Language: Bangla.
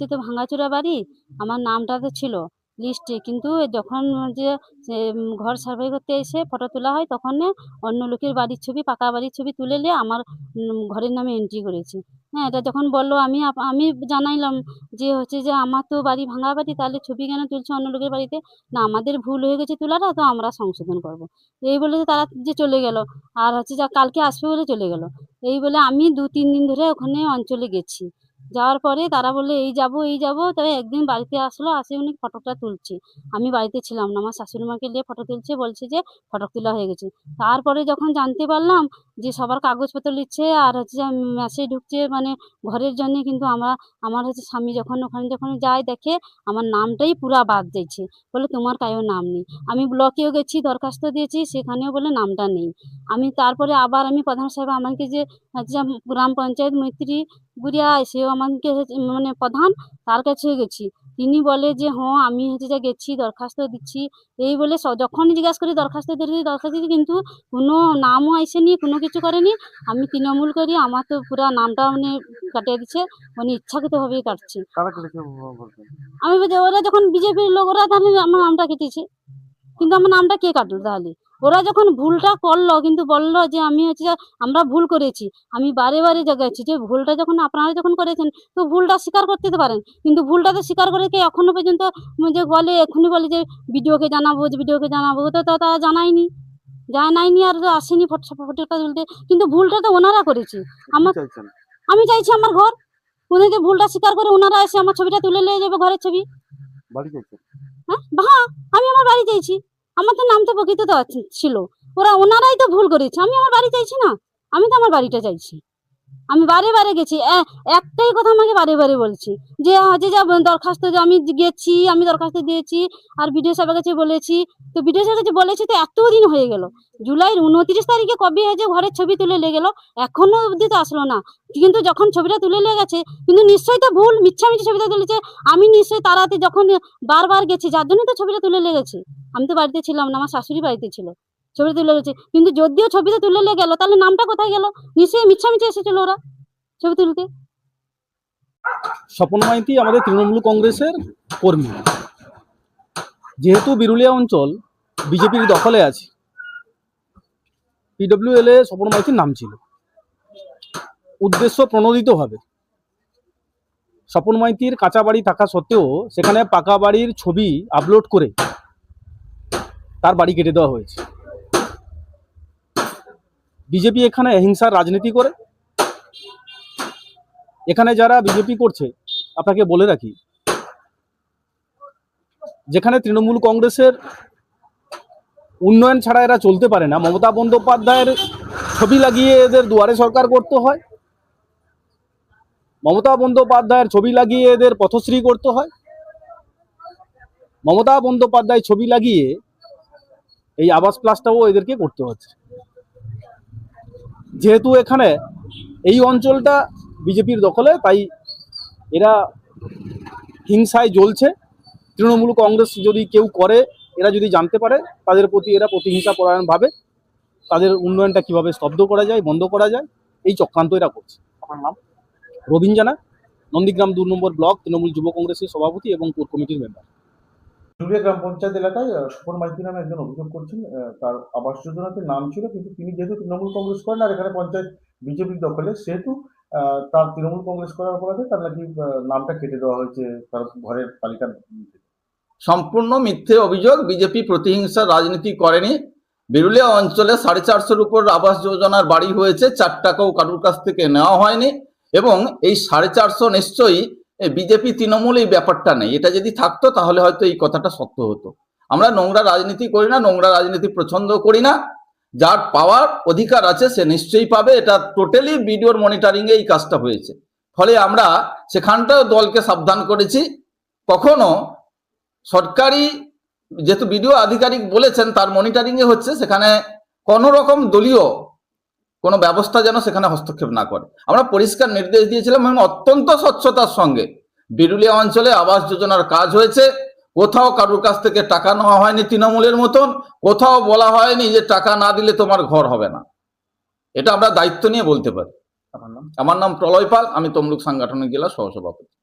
লিস্টে তো ভাঙাচোরা বাড়ি, আমার নামটা তো ছিল লিস্টে। কিন্তু যখন যে ঘর সার্ভে করতে এসে ফটো তোলা হয়, তখন অন্য লোকের বাড়ির ছবি, পাকা বাড়ির ছবি তুলে নিয়ে আমার ঘরের নামে এন্ট্রি করেছে। হ্যাঁ এটা যখন বলল আমি আমি জানাইলাম যে, হচ্ছে যে, আমার তো বাড়ি ভাঙা বাড়ি, তাহলে ছবি কেন তুলছে অন্য লোকের বাড়িতে? না, আমাদের ভুল হয়ে গেছে তোলাটা, তো আমরা সংশোধন করব। এই বলে যে তারা যে চলে গেল, আর হচ্ছে যা কালকে আসবে বলে চলে গেল। এই বলে আমি দু তিন দিন ধরে ওখানে অঞ্চলে গেছি। যাওয়ার পরে তারা বলল, এই যাব এই যাব। তবে একদিন বাড়িতে আসলো, আসে উনি ফটোটা তুলছে। আমি বাড়িতে ছিলাম না, আমার শাশুড়ি মাকে নিয়ে ফটো তুলছে, বলছে যে ফটো তোলা হয়ে গেছে। তারপরে যখন জানতে পারলাম যে সবার কাগজপত্র নিচ্ছে আর হচ্ছে যে মেসেজ ঢুকছে মানে ঘরের জন্য কিন্তু আমরা, আমার হচ্ছে স্বামী যখন ওখানে যখন যায় দেখে আমার নামটাই পুরা বাদ দিয়েছে। বলে তোমার কায়ও নাম নেই। আমি ব্লকেও গেছি, দরখাস্ত দিয়েছি, সেখানেও বলে নামটা নেই। আমি তারপরে আবার আমি প্রধান সাহেব আমাকে যে হচ্ছে গ্রাম পঞ্চায়েত মৈত্রী গুড়িয়া, সেও আমাকে মানে প্রধান তার কাছে গেছি। তিনি বলে যে হ্যাঁ আমি হচ্ছে যে গেছি দরখাস্ত দিচ্ছি। এই বলে যখনই জিজ্ঞাসা করি দরখাস্ত দিয়েছি দরখাস্ত দিয়েছি কিন্তু কোনো নামও আসেনি কোনো কিছু করেনি। আমি তৃণমূল করি আমার তো পুরো নামটা মানে কাটিয়ে দিচ্ছে মানে ইচ্ছাকৃতভাবেই কাটছে। আমি বলছি ওরা যখন বিজেপির লোক ওরা তাহলে আমার নামটা কেটেছে। কিন্তু আমার নামটা কে কাটলো তাহলে? ওরা যখন ভুলটা করল কিন্তু বলল যে আমি হচ্ছে আমরা ভুল করেছি আমি বারে বারে জাগাচ্ছি যে ভুলটা যখন আপনারা যখন করেছেন তো ভুলটা স্বীকার করতে পারেন কিন্তু ভুলটা তো স্বীকার করে কে এখনও পর্যন্ত যে বলে এখনই বলে যে ভিডিওকে জানাব যে ভিডিওকে জানাব তো তো তারা জানায়নি জানায়নি আর আসেনি ফটো ফটোটা তুলতে কিন্তু ভুলটা তো ওনারা করেছে। আমার আমি চাইছি আমার ঘর উনি যে ভুলটা স্বীকার করে ওনারা এসে আমার ছবিটা তুলে নিয়ে যাবে ঘরের ছবি। বাড়ি হ্যাঁ হ্যাঁ আমি আমার বাড়ি চাইছি। আমার তো নাম তো প্রকৃত তো ছিল। ওরা, ওনারাই তো ভুল করেছে। আমি আমার বাড়ি চাইছি না। আমি তো আমার বাড়িটা চাইছি। আমি বারে বারে গেছি। একটাই কথা আমাকে বারে বারে বলছি। যে যে যা দরখাস্ত যে আমি গেছি, আমি দরখাস্ত দিয়েছি, আর বিডিও সাহেবের কাছে বলেছি, তো বিডিও সাহেবের কাছে বলেছি তো এত দিন হয়ে গেল। জুলাইয়ের উনত্রিশ তারিখে কবে হয়েছে ঘরের ছবি তুলে লেগে গেল, এখনও অবধি তো আসলো না। কিন্তু যখন ছবিটা তুলে লেগে গেছে, কিন্তু নিশ্চয়ই তো ভুল, মিথ্যামিথ্যে ছবিটা তুলেছে। আমি নিশ্চয়ই তারাতে যখন বারবার গেছি, যার জন্য তো ছবিটা তুলে লেগেছে আমি তো বাড়িতে ছিলাম না, আমার শাশুড়ি বাড়িতে ছিল। ছবিটা তুলে গেছে কিন্তু যদিও ছবিটা তুলে নিয়ে গেল, তাহলে নামটা কোথায় গেল? নিশ্চয়ই মিথ্যামিথ্যে এসেছিল ওরা ছবি তুলতে। স্বপন মাইতি আমাদের তৃণমূল কংগ্রেসের কর্মী। যেহেতু বিরুলিয়া অঞ্চল বিজেপির দখলে আছে পিডব্লিউএল এ স্বপন মাইতির নাম ছিল। উদ্দেশ্য প্রণোদিতভাবে। স্বপন মাইতির কাঁচা বাড়ি থাকা সত্ত্বেও সেখানে পাকা বাড়ির ছবি আপলোড করে তার বাড়ি কেটে দেওয়া হয়েছে। বিজেপি এখানে হিংসার রাজনীতি করে? এখানে যারা বিজেপি করছে, আপনাকে বলে রাখি, যেখানে তৃণমূল কংগ্রেসের উন্নয়ন ছাড়া এরা চলতে পারে না। মমতা বন্দ্যোপাধ্যায়ের ছবি লাগিয়ে এদের দুয়ারে সরকার করতে হয়। মমতা বন্দ্যোপাধ্যায়ের ছবি লাগিয়ে এদের পথশ্রী করতে হয়। মমতা বন্দ্যোপাধ্যায় ছবি লাগিয়ে এই আবাস প্লাসটাও এদেরকে করতে হচ্ছে। যেহেতু এখানে এই অঞ্চলটা বিজেপির দখলে তাই এরা হিংসায় জ্বলছে। তৃণমূল কংগ্রেস যদি কেউ করে এরা যদি জানতে পারে তাদের প্রতি এরা প্রতিহিংসা পরায়ণ ভাবে। তাদের উন্নয়নটা কীভাবে স্তব্ধ করা যায় বন্ধ করা যায় এই চক্রান্ত এরা করছে। আপনার নাম? রবীন জানা নন্দীগ্রাম দু নম্বর ব্লক তৃণমূল যুব কংগ্রেসের সভাপতি এবং কোর কমিটির মেম্বার। জুলিয়া গ্রাম পঞ্চায়েত এলাকায় সুপন মাইতি নামে একজন অভিযোগ করছেন তার আবাস যোজনাতে নাম ছিল, কিন্তু তিনি যেহেতু তৃণমূল কংগ্রেস করেন আর এখানে পঞ্চায়েত বিজেপির দখলে, সেহেতু তার তৃণমূল কংগ্রেস করার অপরাধে তার নাকি নামটা কেটে দেওয়া হয়েছে তার ঘরের তালিকা সম্পূর্ণ মিথ্যে অভিযোগ বিজেপি প্রতিহিংসার রাজনীতি করেনি। বিরুলিয়া অঞ্চলে সাড়ে চারশোর উপর আবাস যোজনার বাড়ি হয়েছে, চার টাকাও কারুর কাছ থেকে নেওয়া হয়নি, এবং এই সাড়ে চারশো নিশ্চয়ই বিজেপি তৃণমূল এই ব্যাপারটা নেই। এটা যদি থাকতো, তাহলে হয়তো এই কথাটা সত্য হতো। আমরা নোংরা রাজনীতি করি না, নোংরা রাজনীতি পছন্দ করি না। যার পাওয়ার অধিকার আছে, সে নিশ্চয়ই পাবে। এটা টোটালি ভিডিওর মনিটরিং এই কাজটা হয়েছে। ফলে আমরা সেখানটাও দলকে সাবধান করেছি। কখনো সরকারি যেহেতু বিডিও আধিকারিক বলেছেন, তার মনিটরিং এ হচ্ছে, সেখানে কোন রকম দলীয় কোনো ব্যবস্থা যেন সেখানে হস্তক্ষেপ না করে। আমরা পরিষ্কার নির্দেশ দিয়েছিলাম এবং অত্যন্ত স্বচ্ছতার সঙ্গে বিরুলিয়া অঞ্চলে আবাস যোজনার কাজ হয়েছে। কোথাও কারুর কাছ থেকে টাকা নেওয়া হয়নি তৃণমূলের মতন। কোথাও বলা হয়নি যে টাকা না দিলে তোমার ঘর হবে না। এটা আমরা দায়িত্ব নিয়ে বলতে পারি। আমার নাম? প্রলয় পাল। আমি তমলুক সাংগঠনিক জেলা সহসভাপতি।